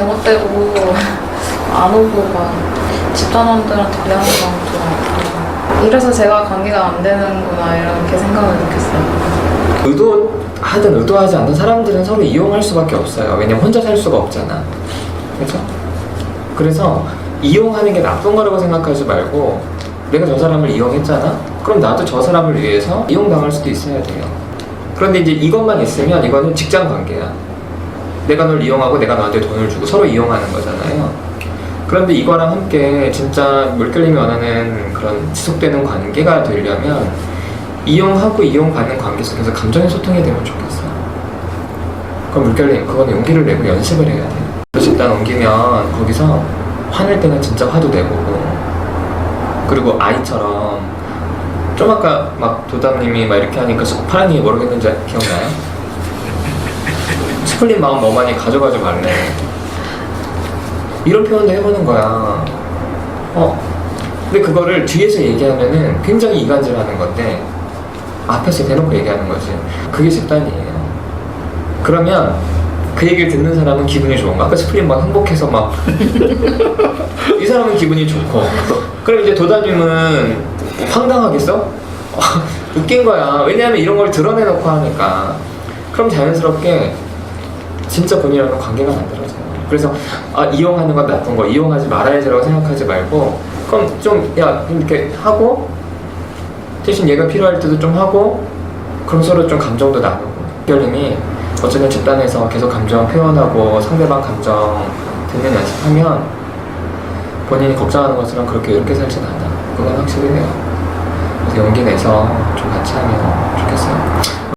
제멋대로 안 오고 막 집단원들한테 미안한 마음도 많고 이래서 제가 관계가 안 되는구나 이렇게 생각을 느꼈어요. 의도하든 의도하지 않는 사람들은 서로 이용할 수밖에 없어요. 왜냐면 혼자 살 수가 없잖아. 그렇죠? 그래서 이용하는 게 나쁜 거라고 생각하지 말고 내가 저 사람을 이용했잖아? 그럼 나도 저 사람을 위해서 이용당할 수도 있어야 돼요. 그런데 이제 이것만 있으면 이거는 직장 관계야. 내가 널 이용하고 내가 너한테 돈을 주고 서로 이용하는 거잖아요. 그런데 이거랑 함께 진짜 물결님이 원하는 그런 지속되는 관계가 되려면 이용하고 이용받는 관계 속에서 감정의 소통이 되면 좋겠어. 그럼 물결님, 그건 용기를 내고 연습을 해야 돼. 그 집단 옮기면 거기서 화낼 때는 진짜 화도 내보고 그리고 아이처럼 좀 아까 막 도담님이 막 이렇게 하니까 파랑님이 모르겠는지 기억나요? 스플린 마음 너만이 가져가지 말래. 이런 표현도 해보는 거야. 어. 근데 그거를 뒤에서 얘기하면은 굉장히 이간질하는 건데 앞에서 대놓고 얘기하는 거지. 그게 집단이에요. 그러면 그 얘기를 듣는 사람은 기분이 좋은 거. 아까 스플린 막 행복해서 막 이 사람은 기분이 좋고. 그럼 이제 도다님은 황당하겠어? 웃긴 거야. 왜냐하면 이런 걸 드러내놓고 하니까. 그럼 자연스럽게 진짜 본인이랑은 관계가 만들어져요. 그래서 아 이용하는 건 나쁜 거, 이용하지 말아야지라고 생각하지 말고 그럼 좀야 이렇게 하고 대신 얘가 필요할 때도 좀 하고 그럼 서로 좀 감정도 나누고. 결님이 어쨌든 집단에서 계속 감정 표현하고 상대방 감정 듣는 연습하면 본인이 걱정하는 것처럼 그렇게 이렇게 살진 않아. 그건 확실히 해요. 그래서 용기 내서 좀 같이 하면